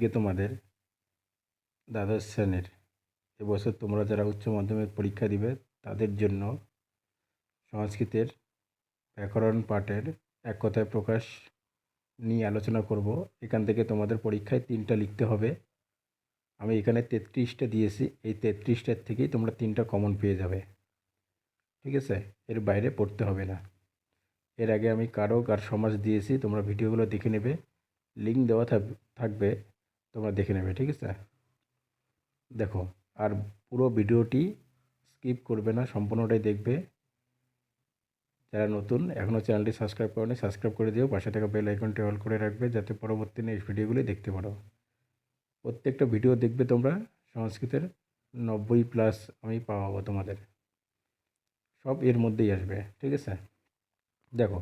আজকে তোমাদের দ্বাদশ শ্রেণির এবছর তোমরা যারা উচ্চ মাধ্যমিক পরীক্ষা দিবে, তাদের জন্য সংস্কৃতের ব্যাকরণ পাঠের এক কথায় প্রকাশ নিয়ে আলোচনা করব। এখান থেকে তোমাদের পরীক্ষায় তিনটা লিখতে হবে। আমি এখানে তেত্রিশটা দিয়েছি, এই তেত্রিশটার থেকেই তোমরা তিনটা কমন পেয়ে যাবে। ঠিক আছে? এর বাইরে পড়তে হবে না। এর আগে আমি কারক আর সমাজ দিয়েছি, তোমরা ভিডিওগুলো দেখে নেবে। লিঙ্ক দেওয়া থাক- থাকবে তোমরা দেখে নেবে, ঠিক আছে? দেখো, আর পুরো ভিডিওটি স্কিপ করবে না, সম্পূর্ণটাই দেখবে। যারা নতুন এখনও চ্যানেলটি সাবস্ক্রাইব করেনি, সাবস্ক্রাইব করে দিও। পাশে থাকা বেল আইকনটি অল করে রাখবে, যাতে পরবর্তী নেক্সট ভিডিওগুলি দেখতে পারো। প্রত্যেকটা ভিডিও দেখবে তোমরা, সংস্কৃতের নব্বই প্লাস আমি পাওয়াবো তোমাদের। সব এর মধ্যেই আসবে, ঠিক আছে? দেখো,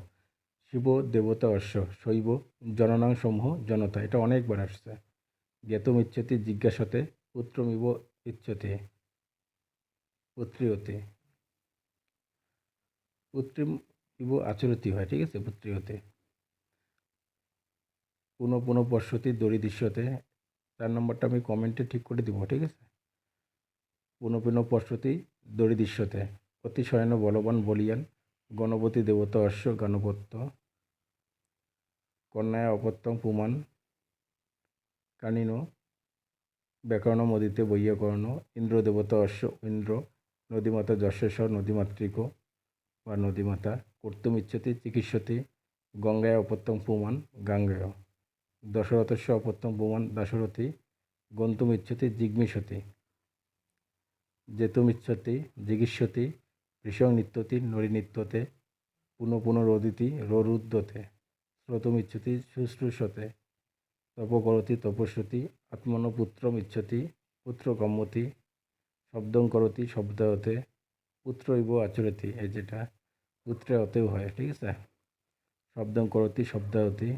শিব, দেবতা অশ্ব শৈব জননাং সমূহ জনতা, এটা অনেকবার আসছে। জ্ঞাতম ইচ্ছতি জিজ্ঞাসতে, পুত্রমিব ইচ্ছতে, পুত্রীয়তে? পুত্রিম ইব আচরতি হয়, ঠিক আছে, পুত্রীয়তে। পুনঃ পুনঃ পশ্যতি দড়ি দৃশ্যতে চার নম্বরটা আমি কমেন্টে ঠিক করে দিব, ঠিক আছে? পুনঃ পুনঃ পশ্যতি দড়ি দৃশ্যতে অতিশয়ন বলবান বলিয়ান, গণপতি দেবতা অশ্ব গণপত্য, কন্যায় অপত্যং পুমান কানিন ব্যাকরণ মদিতে বৈয়াকরণ ইন্দ্র দেবতা অশ্ব, ইন্দ্র, নদীমাতা যশেশ্বর, নদীমাতৃক বা নদীমাতা। কর্তুম ইচ্ছতি, চিকিৎসতি, গঙ্গায় অপত্যং পুমান গাঙ্গেয়। দশরথস্য অপত্যং পুমান দাশরথী। গন্তুম ইচ্ছতি, জিগ্মিষতি। জেতুমিচ্ছতি জিগিষ্যতি ভৃষং নিত্যতি, নরি নিত্যতে। পুনঃ পুনরোদিতি রোরুদ্ধতে শ্রোতমিচ্ছতি শুশ্রূষতে। তপ করতি তপস্যতি আত্মন পুত্রম ইচ্ছতি পুত্র কম্মতি শব্দং করতি শব্দায়তে পুত্র ইব আচরতি, এই যেটা পুত্রে অতেও হয়, ঠিক আছে? শব্দং করতি শব্দায়তি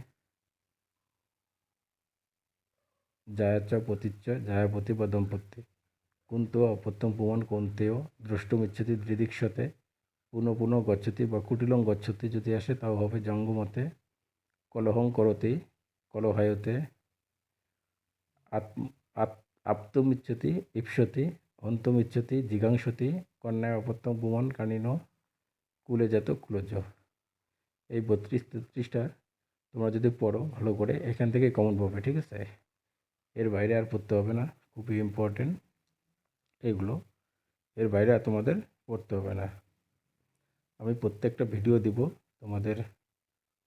জায়াচ পতিচ্চ জায়াপতি বা দম্পতি কুন্ত অপত্যম পুমান, কন্তেয় দ্রষ্টুমিচ্ছতি দৃদিক্ষতে পুনঃ পুনঃ গচ্ছতি বা কুটিলং গচ্ছতি যদি আসে, তাও হবে জঙ্গমতে, কলহং করতি কলহায়তে আত্ম আপ- আপ্তমিচ্ছতি, ইপ্সতি, অন্তমিচ্ছতি, জিগাংসতি কন্যায় অপত্যম পুমান কানিন কুলে জাত কুলজ এই বত্রিশ তেত্রিশটা তোমরা যদি পড়ো ভালো করে, এখান থেকে কমন পাবে, ঠিক আছে? এর বাইরে আর পড়তে হবে না খুবই ইম্পর্টেন্ট এগুলো। এর বাইরে আর তোমাদের পড়তে হবে না। আমি প্রত্যেকটা ভিডিও দিব তোমাদের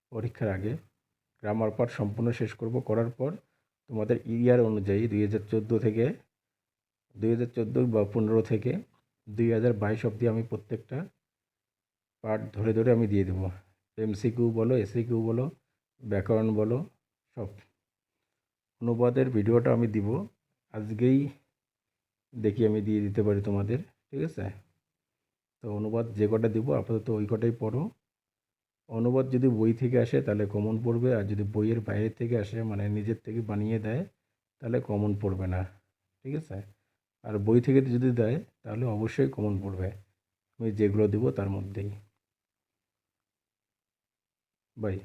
পরীক্ষার আগে। গ্রামার পার্ট সম্পূর্ণ শেষ করব, করার পর তোমাদের ইয়ার অনুযায়ী দুই হাজার চোদ্দ থেকে, দুই হাজার চোদ্দ বা পনেরো থেকে দুই হাজার বাইশ অবধি আমি প্রত্যেকটা পার্ট ধরে ধরে আমি দিয়ে দেবো। এমসিকিউ বলো এসিকিউ বলো, ব্যাকরণ বলো, সব। অনুবাদের ভিডিওটা আমি দিব, আজকেই দেখি আমি দিয়ে দিতে পারি তোমাদের, ঠিক আছে? তো অনুবাদ যে কটা দিব, আপাতত ওই কটাই পড়ো। অনুবাদ যদি বই থেকে আসে, তাহলে কমন পড়বে। আর যদি বইয়ের বাইরে থেকে আসে মানে নিজের থেকে বানিয়ে দেয়, তাহলে কমন পড়বে না। ঠিক আছে? আর বই থেকে যদি দেয়, তাহলে অবশ্যই কমন পড়বে। আমি যেগুলো দেবো তার মধ্যেই। বাই।